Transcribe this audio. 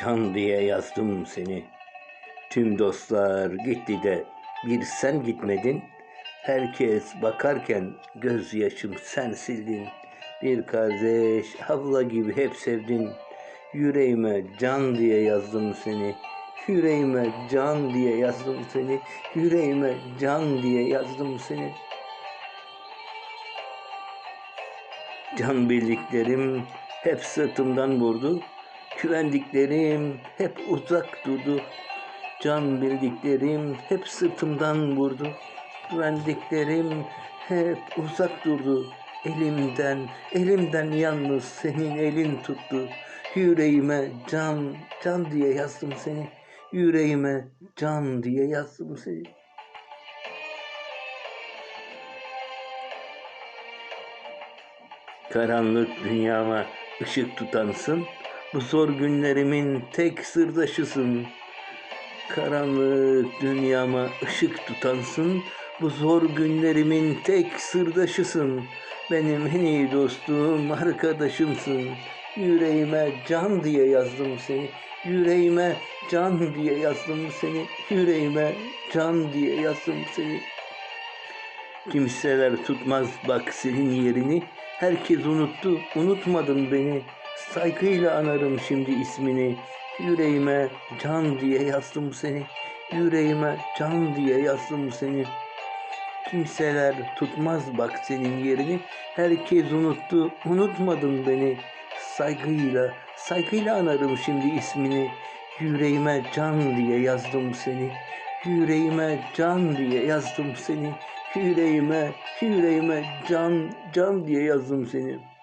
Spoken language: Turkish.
can diye yazdım seni. Tüm dostlar gitti de bir sen gitmedin. Herkes bakarken gözyaşım sen sildin. Bir kardeş, abla gibi hep sevdin. Yüreğime can diye yazdım seni. Yüreğime can diye yazdım seni. Yüreğime can diye yazdım seni. Can bildiklerim hep sırtımdan vurdu. Güvendiklerim hep uzak durdu. Can bildiklerim hep sırtımdan vurdu. Güvendiklerim hep uzak durdu. Elimden, elimden yalnız senin elin tuttu. Yüreğime can, can diye yazdım seni. Yüreğime can diye yazdım seni. Karanlık dünyama ışık tutansın. Bu zor günlerimin tek sırdaşısın. Karanlık dünyama ışık tutansın. Bu zor günlerimin tek sırdaşısın. Benim en iyi dostum, arkadaşımsın. Yüreğime can diye yazdım seni. Yüreğime can diye yazdım seni. Yüreğime can diye yazdım seni. Kimseler tutmaz bak senin yerini. Herkes unuttu, unutmadın beni. Saygıyla anarım şimdi ismini. Yüreğime can diye yazdım seni. Yüreğime can diye yazdım seni. Kimseler tutmaz bak senin yerini. Herkes unuttu, unutmadın beni. Saygıyla, saygıyla anarım şimdi ismini. Yüreğime can diye yazdım seni. Yüreğime can diye yazdım seni. Yüreğime, yüreğime can, can diye yazdım seni.